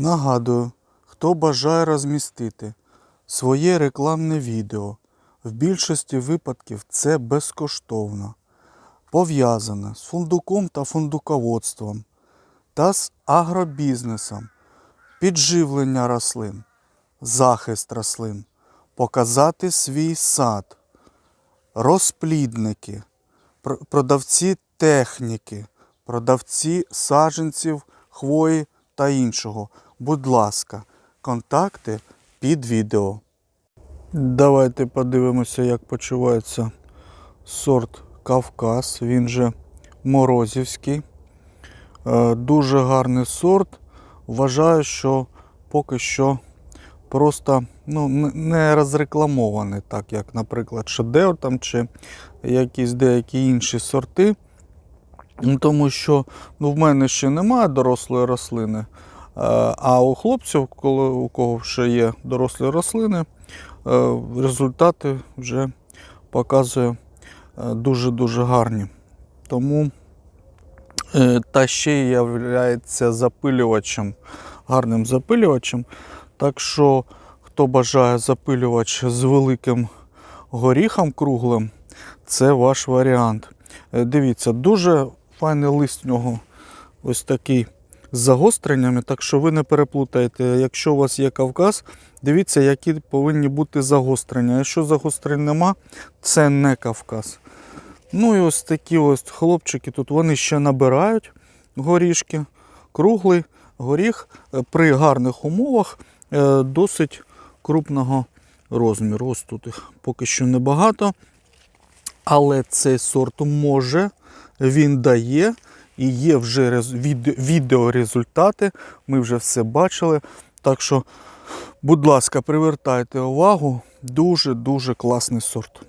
Нагадую, хто бажає розмістити своє рекламне відео, в більшості випадків це безкоштовно, пов'язане з фундуком та фундуководством та з агробізнесом, підживлення рослин, захист рослин, показати свій сад, розплідники, продавці техніки, продавці саджанців, хвої та іншого. Будь ласка, контакти під відео. Давайте подивимося, як почувається сорт Кавказ. Він же Морозівський. Е, Дуже гарний сорт. Вважаю, що поки що просто ну, не розрекламований, так як, наприклад, Шедевр там чи якісь деякі інші сорти. Тому що ну, в мене ще немає дорослої рослини. Е, А у хлопців, коли у кого ще є дорослі рослини, е, результати вже показує е, дуже-дуже гарні. Тому та ще й являється запилювачем, гарним запилювачем. Так що, хто бажає запилювач з великим горіхом круглим, це ваш варіант. Дивіться, дуже файний лист в нього ось такий з загостреннями, так що ви не переплутаєте. Якщо у вас є Кавказ, дивіться, які повинні бути загострення. Якщо загострень нема, це не Кавказ. Ну і ось такі ось хлопчики тут вони ще набирають горішки. Круглий горіх е, при гарних умовах е, досить крупного розміру. Ось тут їх поки що небагато. Але цей сорт може, він дає і є вже відеорезультати. Ми вже все бачили. Так що, будь ласка, привертайте увагу. Дуже-дуже класний сорт.